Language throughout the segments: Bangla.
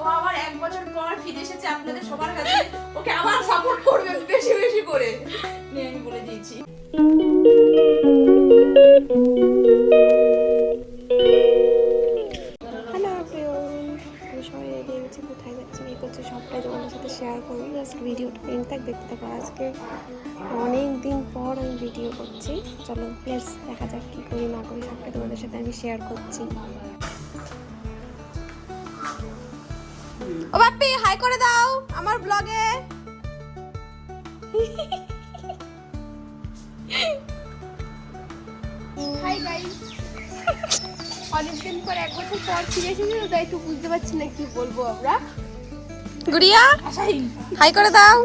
ও আবার এক বছর পর ফিরে এসেছে আপনাদের সবার কাছে। ওকে আবার সাপোর্ট করবেন বেশি বেশি করে। আমি বলে দিয়েছি। কোথায় যাচ্ছি, কী করছি, সবটাই তোমাদের সাথে শেয়ার করব। জাস্ট ভিডিওটা তাক দেখতে থাকো। আজকে অনেক দিন পর আমি ভিডিও করছি। চলো প্লিজ দেখা যাক কী করি, না করি, সবটাই তোমাদের সাথে আমি শেয়ার করছি। ও বাপ্পি হাই করে দাও আমার ব্লগে হাই গাইস অনেকদিন পর এক বছর পর ফিরে এসেছি তো তাই একটু বুঝতে পারছি না কি বলব আমরা। গুড়িয়া হাই করে দাও।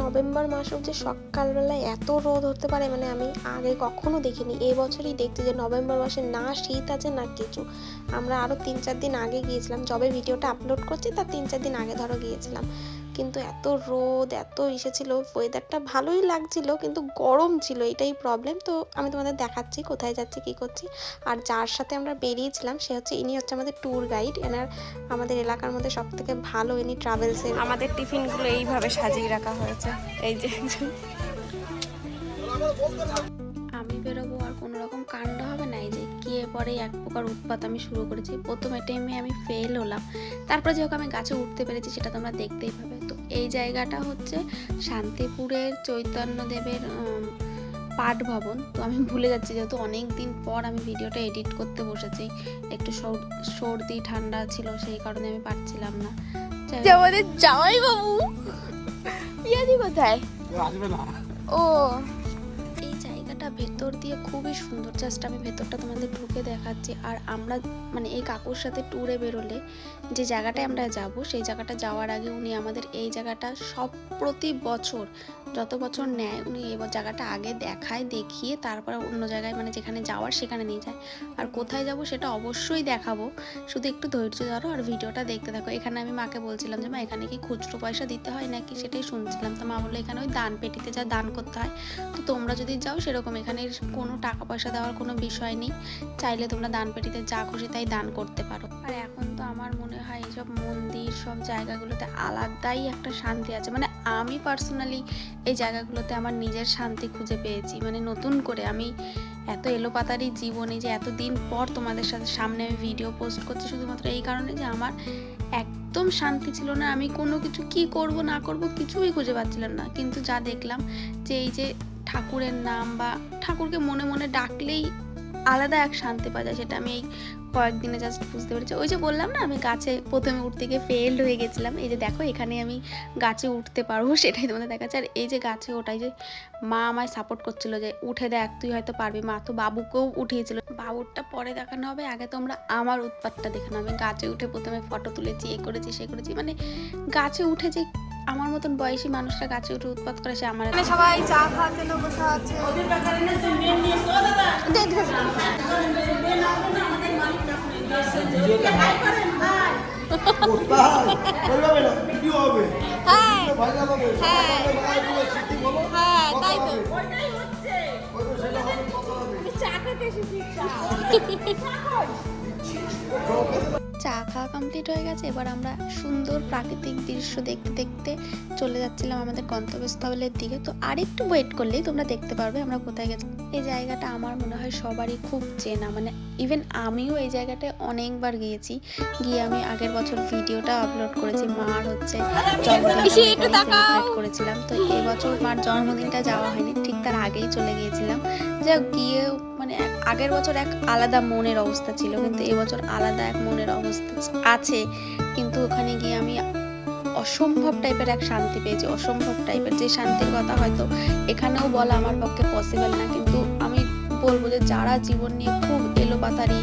নভেম্বর মাসেও যে সকালবেলায় এত রোদ হতে পারে মানে আমি আগে কখনো দেখিনি। এবছরই বছরই দেখছি যে নভেম্বর মাসে না শীত আছে, না কিছু। আমরা আরও তিন চার দিন আগে গিয়েছিলাম, যবে ভিডিওটা আপলোড করছি, তার তিন চার দিন আগে ধরো গিয়েছিলাম। কিন্তু এত রোদ এত ইসে ছিল ওয়েদারটা ভালোই লাগছিল কিন্তু গরম ছিল এটাই প্রবলেম তো আমি তোমাদের দেখাচ্ছি কোথায় যাচ্ছি কী করছি। আর যার সাথে আমরা বেরিয়েছিলাম সে হচ্ছে ইনি হচ্ছে আমাদের ট্যুর গাইড এনার আমাদের এলাকার মধ্যে সব থেকে ভালো ইনি ট্রাভেলসের আমাদের টিফিনগুলো এইভাবে সাজিয়ে রাখা হয়েছে এই যে আমি বেরোবো আর কোনো রকম কাণ্ড হবে না এই যে গিয়ে পরে এক প্রকার উৎপাত আমি শুরু করেছি। প্রথমে টাইমে আমি ফেল হলাম। তারপরে যখন আমি গাছে উঠতে পেরেছি সেটা তোমরা দেখতেই পাবে। এই জায়গাটা হচ্ছে শান্তিপুরের চৈতন্যদেবের পাঠ ভবন তো আমি ভুলে যাচ্ছি যেহেতু অনেক দিন পর আমি ভিডিওটা এডিট করতে বসেছি একটু সর- সর্দি ঠান্ডা ছিল সেই কারণে আমি পারছিলাম না। আমাদের জামাই বাবু পিয়াজি কোথায় আসবে না। ও। জায়গাটা ভেতর দিয়ে খুবই সুন্দর। জাস্ট আমি ভেতরটা তোমাদের ঢুকে দেখাচ্ছি। আর আমরা মানে এই কাকুর সাথে ট্যুরে বেরোলে যে জায়গাটায় আমরা যাব, সেই জায়গাটা যাওয়ার আগে উনি আমাদের এই জায়গাটা সব প্রতি বছর যত বছর নেয়, উনি এই জায়গাটা আগে দেখায়, দেখিয়ে তারপরে অন্য জায়গায় মানে যেখানে যাওয়ার সেখানে নিয়ে যায়। আর কোথায় যাব সেটা অবশ্যই দেখাবো। শুধু একটু ধৈর্য ধরো আর ভিডিওটা দেখতে থাকো। এখানে আমি মাকে বলছিলাম যে, মা, এখানে কি খুচরো পয়সা দিতে হয় নাকি? সেটাই শুনছিলাম। তো মা বলল, এখানে ওই দান পেটিতে যা দান করতে হয়, তো তোমরা যদি যাও সেরকম এখানে কোনো টাকা পয়সা দেওয়ার কোনো বিষয় নেই। চাইলে তোমরা দান পেটিতে যা খুশি তাই দান করতে পারো। আর এখন তো আমার মনে হয় এইসব মন্দির, সব জায়গাগুলোতে আলাদাই একটা শান্তি আছে। মানে আমি পার্সোনালি এই জায়গাগুলোতে আমার নিজের শান্তি খুঁজে পেয়েছি। মানে নতুন করে আমি এত এলোপাতারি জীবনে যে এতদিন পর তোমাদের সাথে সামনে আমি ভিডিও পোস্ট করছি, শুধুমাত্র এই কারণে যে আমার একদম শান্তি ছিল না। আমি কোনো কিছু কি করব, না করব কিছুই খুঁজে পাচ্ছিলাম না। কিন্তু যা দেখলাম যে এই যে ঠাকুরের নাম বা ঠাকুরকে মনে মনে ডাকলেই আলাদা এক শান্তি পাওয়া যায়, সেটা আমি এই কয়েকদিনে জাস্ট বুঝতে পেরেছি। ওই যে বললাম না আমি গাছে প্রথমে উঠতে গিয়ে ফেল্ড হয়ে গেছিলাম। এই যে দেখো এখানে আমি গাছে উঠতে পারব সেটাই তোমাদের দেখাচ্ছে। আর এই যে গাছে ওটাই যে মা আমায় সাপোর্ট করছিল যে উঠে দেখ তুই হয়তো পারবি। মা তো বাবুকেও উঠিয়েছিল। বাবুরটা পরে দেখানো হবে আগে তোমরা আমার উৎপাতটা দেখানো হবে। গাছে উঠে প্রথমে ফটো তুলেছি এ করেছি সে করেছি। মানে গাছে উঠে যে আমার মতন বয়সী মানুষরা গাছে উঠে উৎপাত করে সে আমার সবাই চা খাওয়ার জন্য বসে আছে। হ্যাঁ হ্যাঁ। হ্যাঁ তাই তো। হবে চা খেতে এসেছি চা খাওয়া কমপ্লিট হয়ে গেছে। এবার আমরা সুন্দর প্রাকৃতিক দৃশ্য দেখতে দেখতে চলে যাচ্ছিলাম আমাদের গন্তব্যস্থলের দিকে। তো আরেকটু ওয়েট করলেই তোমরা দেখতে পারবে আমরা কোথায় গেছি। এই জায়গাটা আমার মনে হয় সবারই খুব চেনা। মানে ইভেন আমিও এই জায়গাটায় অনেকবার গিয়েছি। গিয়ে আমি আগের বছর ভিডিওটা আপলোড করেছি। মার হচ্ছে জন্মদিন করেছিলাম। তো এবছর মার জন্মদিনটা যাওয়া হয়নি। ঠিক তার আগেই চলে গিয়েছিলাম। যা গিয়ে মানে আগের বছর এক আলাদা মনের অবস্থা ছিল কিন্তু এবছর আলাদা এক মনের অবস্থা আছে। কিন্তু ওখানে গিয়ে আমি অসম্ভব টাইপের এক শান্তি পেয়েছি অসম্ভব টাইপের। যে শান্তির কথা হয়তো এখানেও বলা আমার পক্ষে পসিবল না কিন্তু আমি বলব যে যারা জীবন নিয়ে খুব এলোপাতারি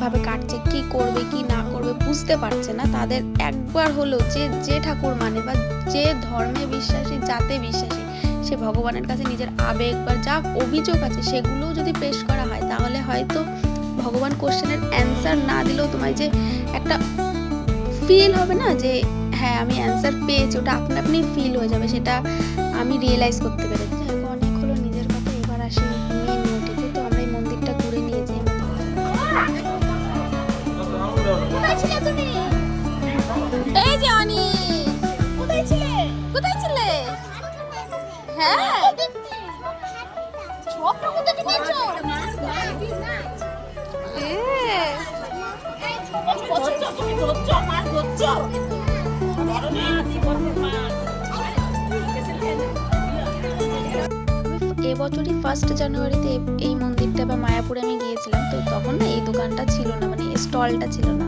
ভাবে কাটছে কি করবে কি না করবে বুঝতে পারছে না তাদের একবার হলো যে যে ঠাকুর মানে বা যে ধর্মে বিশ্বাসী যাতে বিশ্বাসী সে ভগবানের কাছে নিজের আবেগ বা যা অভিযোগ আছে সেগুলোও যদি পেশ করা হয়, তাহলে হয়তো ভগবান কোশ্চেনের অ্যান্সার না দিলেও তোমায় যে একটা ফিল হবে না যে হ্যাঁ আমি অ্যান্সার পেয়েছি, ওটা আপনা আপনি ফিল হয়ে যাবে, সেটা আমি রিয়েলাইজ করতে পেরেছি। হ্যাঁ। নিয়েছো এবছরই ফার্স্ট জানুয়ারিতে এই মন্দিরটা বা মায়াপুরে আমি গিয়েছিলাম তো তখন না এই দোকানটা ছিল না মানে স্টলটা ছিল না।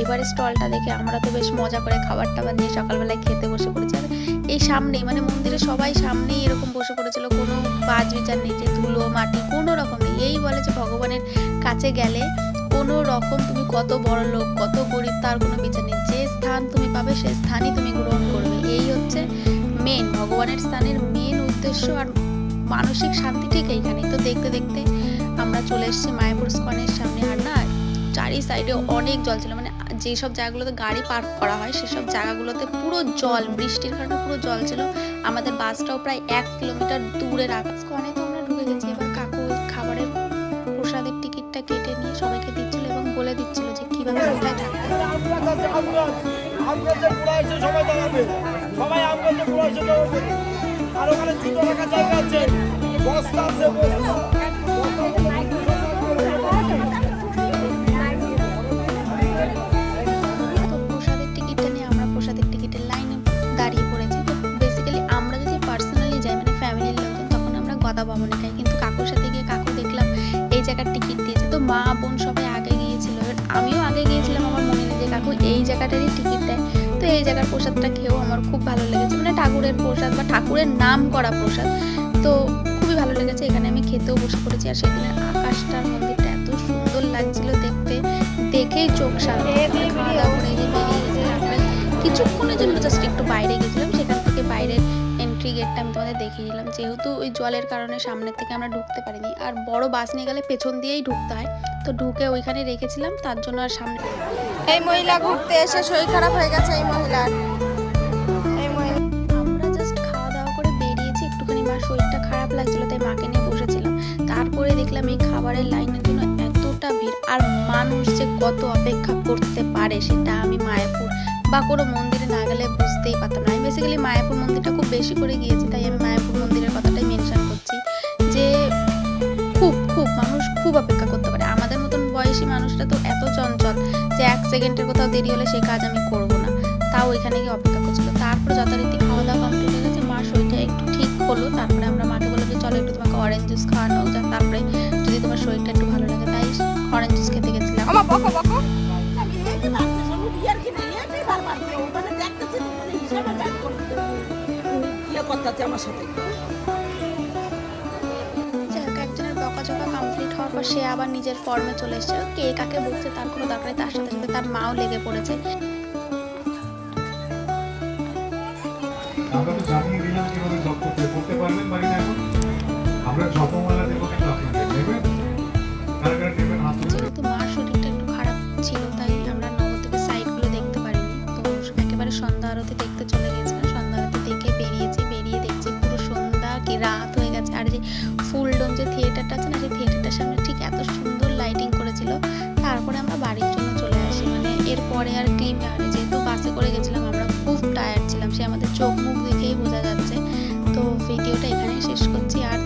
এবারে স্টলটা দেখে আমরা তো বেশ মজা করে খাবার টাবার নিয়ে সকালবেলায় খেতে বসে পড়েছি। আর এই সামনেই মানে মন্দিরে সবাই সামনেই এরকম বসে পড়েছিল, কোনো বাজ বিচার নেই যে ধুলো, মাটি, কোনো রকম নেই। এই বলে যে ভগবানের কাছে গেলে কোনো রকম তুমি কত বড় লোক, কত গরিব, তার কোনো বিচার নেই। যে স্থান তুমি পাবে, সে স্থানই তুমি গ্রহণ করবে। এই হচ্ছে মেন ভগবানের স্থানের মেন উদ্দেশ্য আর মানসিক শান্তি ঠিক এইখানে তো দেখতে দেখতে আমরা চলে এসেছি মায়াপুর স্কনের সামনে। আর না, চারি সাইডে অনেক জল ছিল। মানে যেসব জায়গাগুলোতে গাড়ি পার্ক করা হয়, সেসব জায়গাগুলোতে পুরো জল, বৃষ্টির কারণে পুরো জল ছিল। আমাদের বাসটাও প্রায় এক কিলোমিটার দূরে রাখা। স্কনে তো আমরা ঢুকে গেছি, এবার কাকু খাবারের প্রসাদের টিকিটটা কেটে নিয়ে সবাইকে দিচ্ছিল এবং বলে দিচ্ছিল যে কীভাবে কোথায় থাকতে সবাই আর ওখানে জুতো রাখার জায়গা আছে, বস্তা আছে, বস্তা। জায়গার প্রসাদটা খেয়েও আমার খুব ভালো লেগেছে মানে ঠাকুরের প্রসাদ বা ঠাকুরের নাম করা প্রসাদ তো খুবই ভালো লেগেছে এখানে আমি খেতেও বসে পড়েছি আর সেদিনের আকাশটার মন্দিরটা এত সুন্দর লাগছিল দেখতে দেখেই চোখ গেছে কিছুক্ষণের জন্য জাস্ট একটু বাইরে গেছিলাম সেখান থেকে বাইরের এন্ট্রি গেটটা আমি তোমাদের দেখিয়ে দিলাম যেহেতু ওই জলের কারণে সামনের থেকে আমরা ঢুকতে পারিনি। আর বড় বাস নিয়ে গেলে পেছন দিয়েই ঢুকতে হয়। তো ঢুকে ওইখানে রেখেছিলাম তার জন্য আর সামনে এই মহিলা ঘুরতে এসে শরীর খারাপ হয়ে গেছে এই মহিলার আমরা জাস্ট খাওয়া দাওয়া করে বেরিয়েছি একটুখানি মার শরীরটা খারাপ লাগছিল তাই মাকে নিয়ে বসেছিলাম। তারপরে দেখলাম এই খাবারের লাইনের জন্য এতটা ভিড় আর মানুষ যে কত অপেক্ষা করতে পারে সেটা আমি মায়াপুর বা কোনো মন্দিরে না গেলে বুঝতেই পারতাম না। আমি বেসিক্যালি মায়াপুর মন্দিরটা বেশি করে গিয়েছি, তাই আমি মায়াপুর মন্দিরের কথাটাই মেনশন করছি যে খুব খুব মানুষ খুব অপেক্ষা করতে পারে। আমাদের মতন বয়সী মানুষরা তো এত চঞ্চল যে এক সেকেন্ডের কোথাও দেরি হলে সেই কাজ আমি করব না। তাও ওইখানে গিয়ে অপেক্ষা করছিল। তারপর যথারীতি খাওয়া দাওয়া কমপ্লিট হয়ে গেছে। মার শরীরটা একটু ঠিক হলো তারপরে আমরা মাকে বললাম যে, চলো একটু তোমাকে অরেঞ্জ জুস খাওয়ানো হোক যা- তারপরে যদি তোমার শরীরটা একটু ভালো লাগে, তাই অরেঞ্জ জুস খেতে গেছিলাম। বকো আমার সাথে। একজনের বকাঝকা কমপ্লিট হওয়ার পর সে আবার নিজের ফর্মে চলে এসেছে কে কাকে বলছে তার কোনো দরকার তার সাথে সাথে তার মাও লেগে পড়েছে। আমরা তো জানিয়ে দিলাম কীভাবে জব করতে করতে পারবেন না এখন। আমরা জপমালা দেবো তারপরে আমরা বাড়ির জন্য চলে আসি। মানে এরপরে আর ক্রিম আর যেহেতু বাসে করে গেছিলাম, আমরা খুব টায়ার্ড ছিলাম। সে আমাদের চোখ মুখ দেখেই বোঝা যাচ্ছে। তো ভিডিওটা এখানেই শেষ করছি। আর